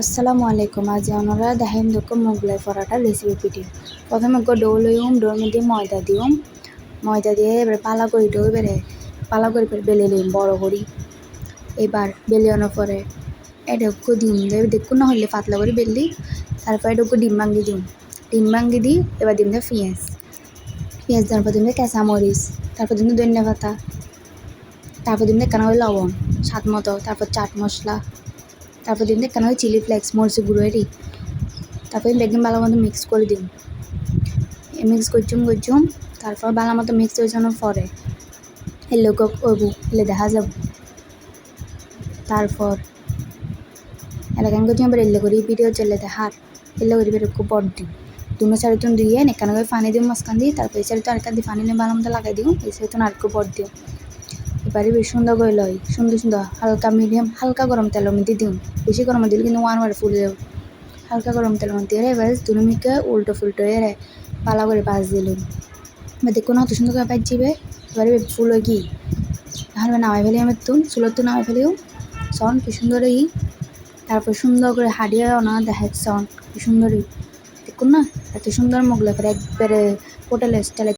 আসসালামু আলাইকুম, আজ আমরা দেখাইম দেখো মোগলাই পরাটার রেসিপি ভিডিও প্রথমে ডো লইম ডোর মধ্যে ময়দা দিম ময়দা দিয়ে এবারে পালা করি ডো, এবারে পালা করে ফের বেলে লইম বড় করি। এবার বেলে আনার পরে এডক্কো ডিম দেবে দেখো না হলে পাতলা করে বেললি, তারপর এডক্কো ডিম ভাঙ্গি দিম ডিম ভাঙ্গি দিই এবার দিম দেয় পেঁয়াজ। পেঁয়াজ দেওয়ার পর দিম দেয় কাঁচা মরিচ তারপর দিম দেয় ধনিয়া পাতা, তারপর দিম দেয় কানা লবণ, স্বাদ মতো, তারপর চাট মশলা তারপর দিন কেন চিলি ফ্লেক্স মরিচ গুঁড়ো এটি তারপর বেগিন ভালো মতো মিক্স করে দিন। মিক্স করছুম করছুম তারপর ভালো মতো মিক্স হয়ে যাওয়ার পরে এলে ওবু এলে দেখা যাব। তারপর এলাকান করছি এবার এলে করি ভিডিও চলে দেখার এলে করি বের খুব বড় দিন। দুনো সাইড তুমি দিয়ে নেকানো করে পানি দিও মাঝখান দিয়ে, তারপর এই সাইড তো আরেকটা দিয়ে পানি নিয়ে ভালো মতো লাগাই দিও এই সাইড তো আরেকটু বড় দিও। এবারে বেশ সুন্দর করে লয় সুন্দর সুন্দর হালকা মিডিয়াম হালকা গরম তেলের মধ্যে দিন বেশি গরম দিলে কিন্তু ওয়ান ওয়ার ফুলে যাবে হালকা গরম তেলের মধ্যে এবারে দুনো মিকে উল্টো ফুলটো এরে পালা করে বাজ দিলাম। এবার দেখুন অত সুন্দর করে বাজিবে এবারে ফুল কি? তাহলে নামাই ফেলি আমি তুন চুলোর তো নামাই ফেলিও। সন কি সুন্দরই তারপর সুন্দর করে হাডিয়ে না দেখা সন কি সুন্দরই দেখুন না, এত সুন্দর মোগলাই করে একবারে হোটেলের স্টাইলে